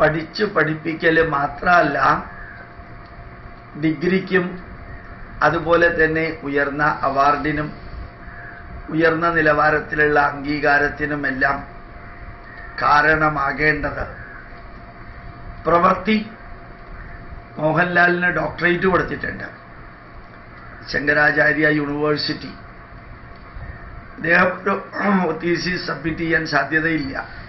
പഠിച്ച് പഠിപ്പിക്കൽ മാത്രമല്ല ഡിഗ്രിക്കും അതുപോലെ തന്നെ ഉയർന്ന അവാർഡിനും ഉയർന്ന നിലവാരത്തിലുള്ള അംഗീകാരത്തിനുമെല്ലാം കാരണമാകേണ്ടത്. പ്രവൃത്തി മോഹൻലാലിന് ഡോക്ടറേറ്റ് കൊടുത്തിട്ടുണ്ട്. ശങ്കരാചാര്യ യൂണിവേഴ്സിറ്റി. അദ്ദേഹം ഒരു തീസിസ് സബ്മിറ്റ് ചെയ്യാൻ സാധ്യതയില്ല.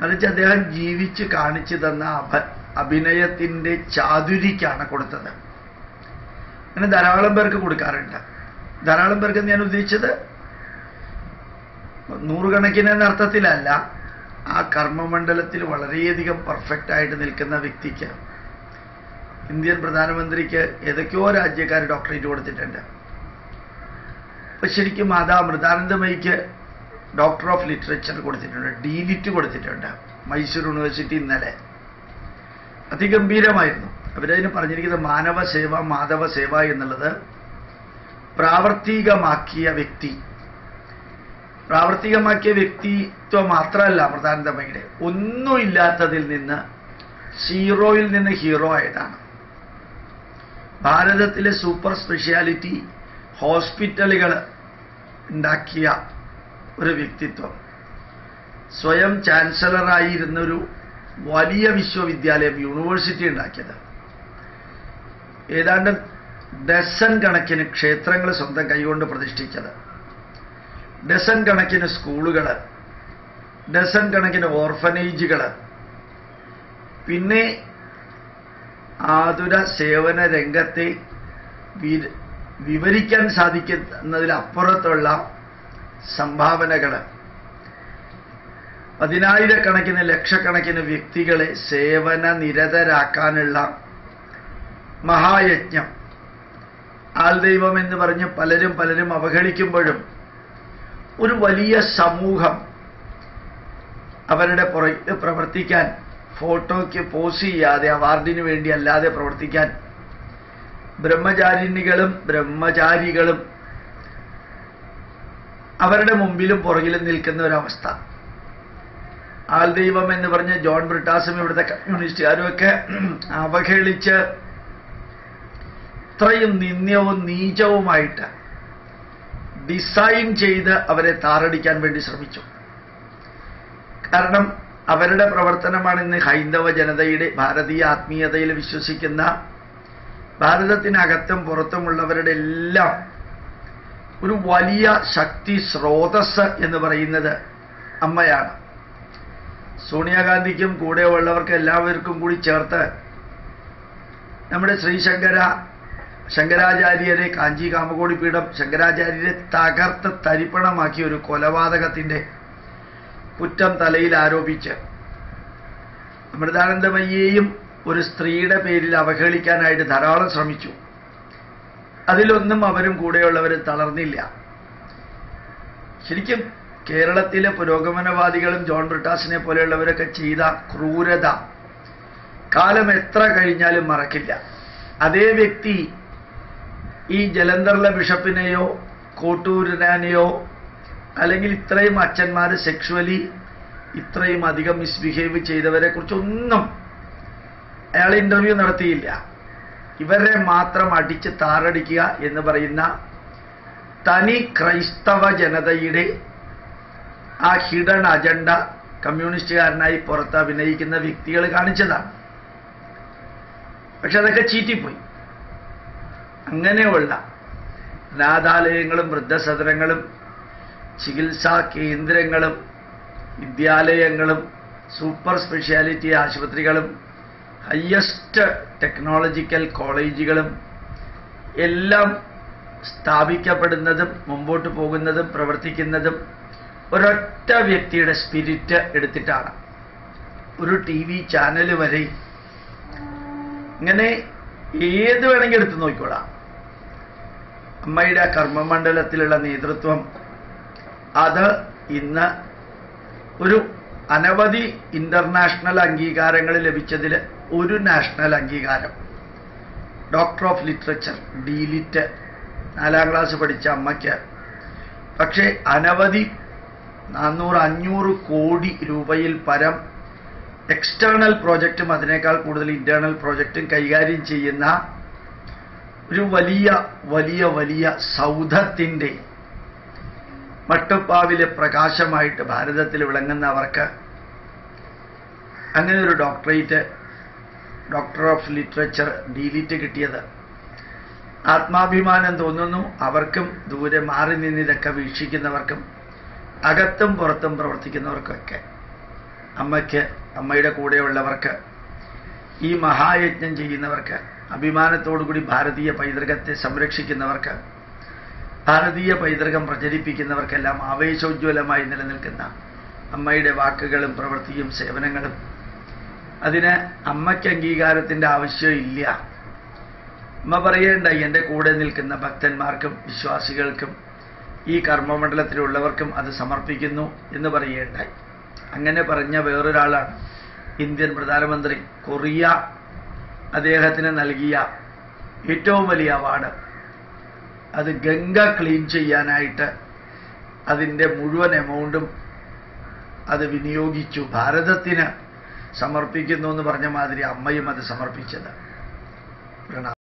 മറിച്ച് അദ്ദേഹം ജീവിച്ച് കാണിച്ചു തന്ന അഭ അഭിനയത്തിന്റെ ചാതുരിക്കാണ് കൊടുത്തത്. അങ്ങനെ ധാരാളം പേർക്ക് കൊടുക്കാറുണ്ട്. ധാരാളം പേർക്ക് ഞാൻ ഉദ്ദേശിച്ചത് നൂറുകണക്കിന് എന്ന അർത്ഥത്തിലല്ല ആ കർമ്മമണ്ഡലത്തിൽ വളരെയധികം പെർഫെക്റ്റ് ആയിട്ട് നിൽക്കുന്ന വ്യക്തിക്ക് ഇന്ത്യൻ പ്രധാനമന്ത്രിക്ക് ഏതൊക്കെയോ രാജ്യക്കാർ ഡോക്ടറേറ്റ് കൊടുത്തിട്ടുണ്ട്. അപ്പൊ ശരിക്കും മാതാ മൃതാനന്ദമയിക്ക് ഡോക്ടർ ഓഫ് ലിറ്ററേച്ചർ കൊടുത്തിട്ടുണ്ട്. ഡി ലിറ്റ് കൊടുത്തിട്ടുണ്ട്. മൈസൂർ യൂണിവേഴ്സിറ്റി ഇന്നലെ. അതിഗംഭീരമായിരുന്നു. അവരതിന് പറഞ്ഞിരിക്കുന്നത് മാനവ സേവ മാധവ സേവ എന്നുള്ളത് പ്രാവർത്തികമാക്കിയ വ്യക്തി. പ്രാവർത്തികമാക്കിയ വ്യക്തിത്വം മാത്രമല്ല പ്രധാനതമയുടെ ഒന്നുമില്ലാത്തതിൽ നിന്ന് സീറോയിൽ നിന്ന് ഹീറോ ആയതാണ്. ഭാരതത്തിലെ സൂപ്പർ സ്പെഷ്യാലിറ്റി ഹോസ്പിറ്റലുകൾ ഉണ്ടാക്കിയ ഒരു വ്യക്തിത്വം. സ്വയം ചാൻസലറായിരുന്നൊരു വലിയ വിശ്വവിദ്യാലയം യൂണിവേഴ്സിറ്റി ഉണ്ടാക്കിയത്. ഏതാണ്ട് ഡസൺ കണക്കിന് ക്ഷേത്രങ്ങൾ സ്വന്തം കൈകൊണ്ട് പ്രതിഷ്ഠിച്ചത്. ഡസൺ കണക്കിന് സ്കൂളുകൾ ഡസൺ കണക്കിന് ഓർഫനേജുകൾ പിന്നെ ആതുര സേവന രംഗത്തെ വിവരിക്കാൻ സാധിക്കുന്നതിലപ്പുറത്തുള്ള സംഭാവനകൾ പതിനായിരക്കണക്കിന് ലക്ഷക്കണക്കിന് വ്യക്തികളെ സേവന നിരതരാക്കാനുള്ള മഹായജ്ഞം. ആൾദൈവം എന്ന് പറഞ്ഞ് പലരും പലരും അവഹേളിക്കുമ്പോഴും ഒരു വലിയ സമൂഹം അവരുടെ പുറത്ത് പ്രവർത്തിക്കാൻ ഫോട്ടോയ്ക്ക് പോസ് ചെയ്യാതെ അവാർഡിന് വേണ്ടി അല്ലാതെ പ്രവർത്തിക്കാൻ ബ്രഹ്മചാരിണികളും ബ്രഹ്മചാരികളും അവരുടെ മുമ്പിലും പുറകിലും നിൽക്കുന്ന ഒരവസ്ഥ. ആൽദൈവം എന്ന് പറഞ്ഞ് ജോൺ ബ്രിട്ടാസും ഇവിടുത്തെ കമ്മ്യൂണിസ്റ്റുകാരും ഒക്കെ അവഹേളിച്ച് ഇത്രയും നിന്ദ്യവും നീചവുമായിട്ട് ഡിസൈൻ ചെയ്ത് അവരെ താറടിക്കാൻ വേണ്ടി ശ്രമിച്ചു. കാരണം അവരുടെ പ്രവർത്തനമാണ് ഇന്ന് ഹൈന്ദവ ജനതയുടെ ഭാരതീയ ആത്മീയതയിൽ വിശ്വസിക്കുന്ന ഭാരതത്തിനകത്തും പുറത്തുമുള്ളവരുടെ എല്ലാം ഒരു വലിയ ശക്തി സ്രോതസ് എന്ന് പറയുന്നത് അമ്മയാണ്. സോണിയാഗാന്ധിക്കും കൂടെ ഉള്ളവർക്ക് എല്ലാവർക്കും കൂടി ചേർത്ത് നമ്മുടെ ശ്രീശങ്കര ശങ്കരാചാര്യരെ കാഞ്ചി കാമകോടി പീഠം ശങ്കരാചാര്യരെ തകർത്ത് തരിപ്പണമാക്കിയ ഒരു കൊലപാതകത്തിന്റെ കുറ്റം തലയിൽ ആരോപിച്ച് അമൃതാനന്ദമയ്യെയും ഒരു സ്ത്രീയുടെ പേരിൽ അവഹേളിക്കാനായിട്ട് ധാരാളം ശ്രമിച്ചു. അതിലൊന്നും അവരും കൂടെയുള്ളവർ തളർന്നില്ല. ശരിക്കും കേരളത്തിലെ പുരോഗമനവാദികളും ജോൺ ബ്രിട്ടാസിനെ പോലെയുള്ളവരൊക്കെ ചെയ്ത ക്രൂരത കാലം എത്ര കഴിഞ്ഞാലും മറക്കില്ല. അതേ വ്യക്തി ഈ ജലന്ധറിലെ ബിഷപ്പിനെയോ കോട്ടൂരനാനെയോ അല്ലെങ്കിൽ ഇത്രയും അച്ഛന്മാർ സെക്ഷുവലി ഇത്രയും അധികം മിസ്ബിഹേവ് ചെയ്തവരെ കുറിച്ചൊന്നും അയാൾ ഇന്റർവ്യൂ നടത്തിയില്ല. ഇവരെ മാത്രം അടിച്ച് താറടിക്കുക എന്ന് പറയുന്ന തനി ക്രൈസ്തവ ജനതയുടെ ആ ഹിഡൺ അജണ്ട കമ്മ്യൂണിസ്റ്റുകാരനായി പുറത്ത് അഭിനയിക്കുന്ന വ്യക്തികൾ കാണിച്ചതാണ്. പക്ഷെ അതൊക്കെ ചീറ്റിപ്പോയി. അങ്ങനെയുള്ള അനാഥാലയങ്ങളും വൃദ്ധസദനങ്ങളും ചികിത്സാ കേന്ദ്രങ്ങളും വിദ്യാലയങ്ങളും സൂപ്പർ സ്പെഷ്യാലിറ്റി ആശുപത്രികളും ഹയസ്റ്റ് ടെക്നോളജിക്കൽ കോളേജുകളും എല്ലാം സ്ഥാപിക്കപ്പെടുന്നതും മുമ്പോട്ട് പോകുന്നതും പ്രവർത്തിക്കുന്നതും ഒരൊറ്റ വ്യക്തിയുടെ സ്പിരിറ്റ് എടുത്തിട്ടാണ്. ഒരു ടി വി ചാനൽ വരെ ഇങ്ങനെ ഏത് വേണമെങ്കിൽ എടുത്തു നോക്കിക്കോളാം. അമ്മയുടെ കർമ്മമണ്ഡലത്തിലുള്ള നേതൃത്വം അത് ഇന്ന് ഒരു അനവധി ഇന്റർനാഷണൽ അംഗീകാരങ്ങൾ ലഭിച്ചതിൽ ഒരു നാഷണൽ അംഗീകാരം. Doctor of literature D Litt നാലാം ക്ലാസ് പഠിച്ച അമ്മയ്ക്ക്. പക്ഷേ അനവധി നാനൂറ് അഞ്ഞൂറ് കോടി രൂപയിൽ പരം എക്സ്റ്റേണൽ പ്രോജക്റ്റും അതിനേക്കാൾ കൂടുതൽ ഇന്റേണൽ പ്രോജക്റ്റും കൈകാര്യം ചെയ്യുന്ന ഒരു വലിയ വലിയ വലിയ സൗധത്തിന്റെ മട്ടുപ്പാവിലെ പ്രകാശമായിട്ട് ഭാരതത്തിൽ വിളങ്ങുന്നവർക്ക് അങ്ങനെ ഒരു doctorate doctor of literature D Litt കിട്ടിയത്. ആത്മാഭിമാനം തോന്നുന്നു. അവർക്കും ദൂരെ മാറി നിന്ന് ഇതൊക്കെ വീക്ഷിക്കുന്നവർക്കും അകത്തും പുറത്തും പ്രവർത്തിക്കുന്നവർക്കൊക്കെ. അമ്മയ്ക്ക് അമ്മയുടെ കൂടെയുള്ളവർക്ക് ഈ മഹായജ്ഞം ചെയ്യുന്നവർക്ക് അഭിമാനത്തോടുകൂടി ഭാരതീയ പൈതൃകത്തെ സംരക്ഷിക്കുന്നവർക്ക് ഭാരതീയ പൈതൃകം പ്രചരിപ്പിക്കുന്നവർക്കെല്ലാം ആവേശോജ്വലമായി നിലനിൽക്കുന്ന അമ്മയുടെ വാക്കുകളും പ്രവൃത്തിയും സേവനങ്ങളും. അതിന് അമ്മയ്ക്ക് അംഗീകാരത്തിന്റെ ആവശ്യമില്ല അമ്മ പറയേണ്ട എന്റെ കൂടെ നിൽക്കുന്ന ഭക്തന്മാർക്കും വിശ്വാസികൾക്കും ഈ കർമ്മമണ്ഡലത്തിലുള്ളവർക്കും അത് സമർപ്പിക്കുന്നു എന്ന് പറയേണ്ടായി. അങ്ങനെ പറഞ്ഞ വേറൊരാളാണ് ഇന്ത്യൻ പ്രധാനമന്ത്രി കൊറിയ. അദ്ദേഹത്തിന് നൽകിയ ഏറ്റവും വലിയ അവാർഡ് അത് ഗംഗ ക്ലീൻ ചെയ്യാനായിട്ട് അതിന്റെ മുഴുവൻ എമൗണ്ടും അത് വിനിയോഗിച്ചു. ഭാരതത്തിന് സമർപ്പിക്കുന്നു എന്ന് പറഞ്ഞ മാതിരി അമ്മയും അത് സമർപ്പിച്ചത് പ്രണാമം.